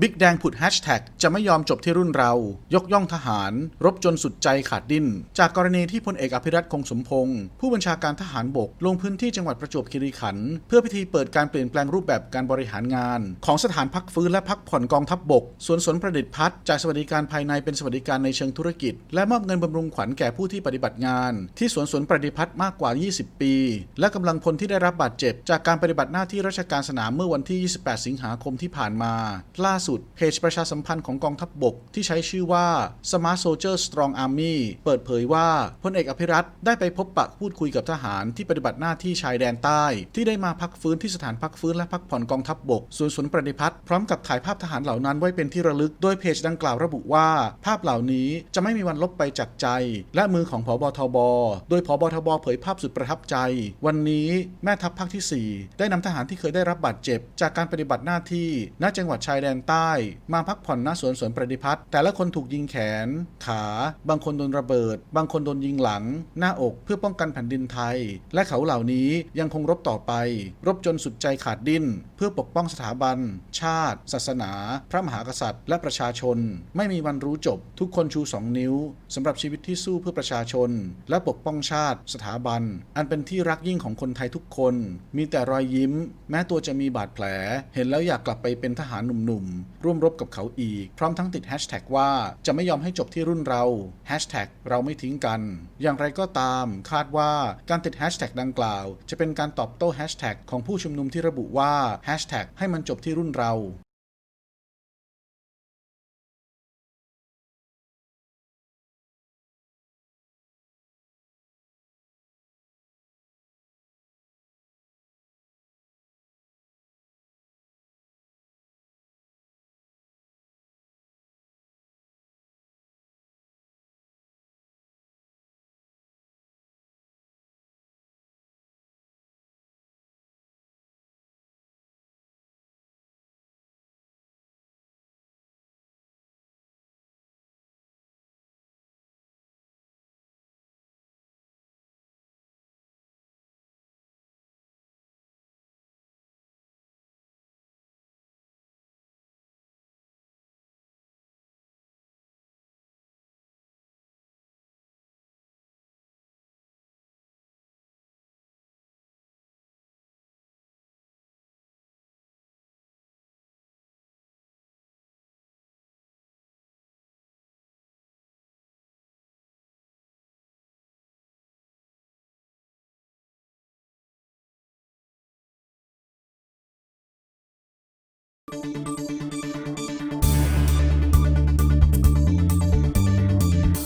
บิ๊กแดงผุดแฮชแท็กจะไม่ยอมจบที่รุ่นเรา ยกย่องทหาร รบจนสุดใจขาดดิ้น จากกรณีที่พลเอกอภิรัตคงสมพงศ์ผู้บัญชาการทหารบก ลงพื้นที่จังหวัดประจวบคีรีขันธ์เพื่อพิธีเปิดการเปลี่ยนแปลงรูปแบบการบริหารงาน ของสถานพักฟื้นและพักผ่อนกองทัพบบกสวนสนประดิษฐ์พัฒน์จากสวัสดิการภายในเป็นสวัสดิการในเชิงธุรกิจ และมอบเงินบำรุงขวัญแก่ผู้ที่ปฏิบัติงาน ที่สวนสนประดิษฐ์พัฒน์มากกว่า 20 ปี และกำลังพลที่ได้รับบาดเจ็บ จากการปฏิบัติหน้าที่ราชการสนามเมื่อวันที่ 28 สิงหาคมที่ผ่านมาล่าสุด เพจประชาสัมพันธ์ของกองทัพบบกที่ใช้ชื่อว่า Smart Soldier Strong Army เปิดเผยว่าพลเอกอภิรัตได้ไปพบปะพูดคุยกับทหารที่ปฏิบัติหน้าที่ชายแดนใต้ ที่ได้มาพักฟื้นที่สถานพักฟื้นและพักผ่อนกองทัพบบกส่วนสวนประดิพัฒน์พร้อมกับถ่ายภาพทหารเหล่านั้นไว้เป็นที่ระลึก โดยเพจดังกล่าวระบุว่า ภาพเหล่านี้จะไม่มีวันลบไปจากใจ และมือของผบทบ โดยผบทบเผยภาพสุดประทับใจ วันนี้แม่ทัพภาคที่ 4 ได้นำทหารที่เคยได้รับบาดเจ็บ จากการปฏิบัติหน้าที่ณจังหวัดชายแดนใต้มาพักผ่อนณสวนสวนประดิพัฒน์แต่ละคนถูกยิงแขน ขา บางคนโดนระเบิด บางคนโดนยิงหลัง หน้าอกเพื่อป้องกันแผ่นดินไทย และเขาเหล่านี้ยังคงรบต่อไป รบจนสุดใจขาดดิ้น เพื่อปกป้องสถาบัน ชาติ ศาสนา พระมหากษัตริย์ และประชาชน ไม่มีวันรู้จบ ทุกคนชูสองนิ้วสำหรับชีวิตที่สู้เพื่อประชาชน และปกป้องชาติ สถาบัน อันเป็นที่รักยิ่งของคนไทยทุกคน มีแต่รอยยิ้ม แม้ตัวจะมีบาดแผล เห็นแล้วอยากกลับไปเป็นทหารหนุ่มๆร่วมรบกับเขาอีก พร้อมทั้งติดแฮชแท็กว่าจะไม่ยอมให้จบที่รุ่นเราแฮชแท็กเราไม่ทิ้งกัน อย่างไรก็ตามคาดว่าการติดแฮชแท็กดังกล่าว จะเป็นการตอบโต้แฮชแท็กของผู้ชุมนุมที่ระบุว่าแฮชแท็กให้มันจบที่รุ่นเรา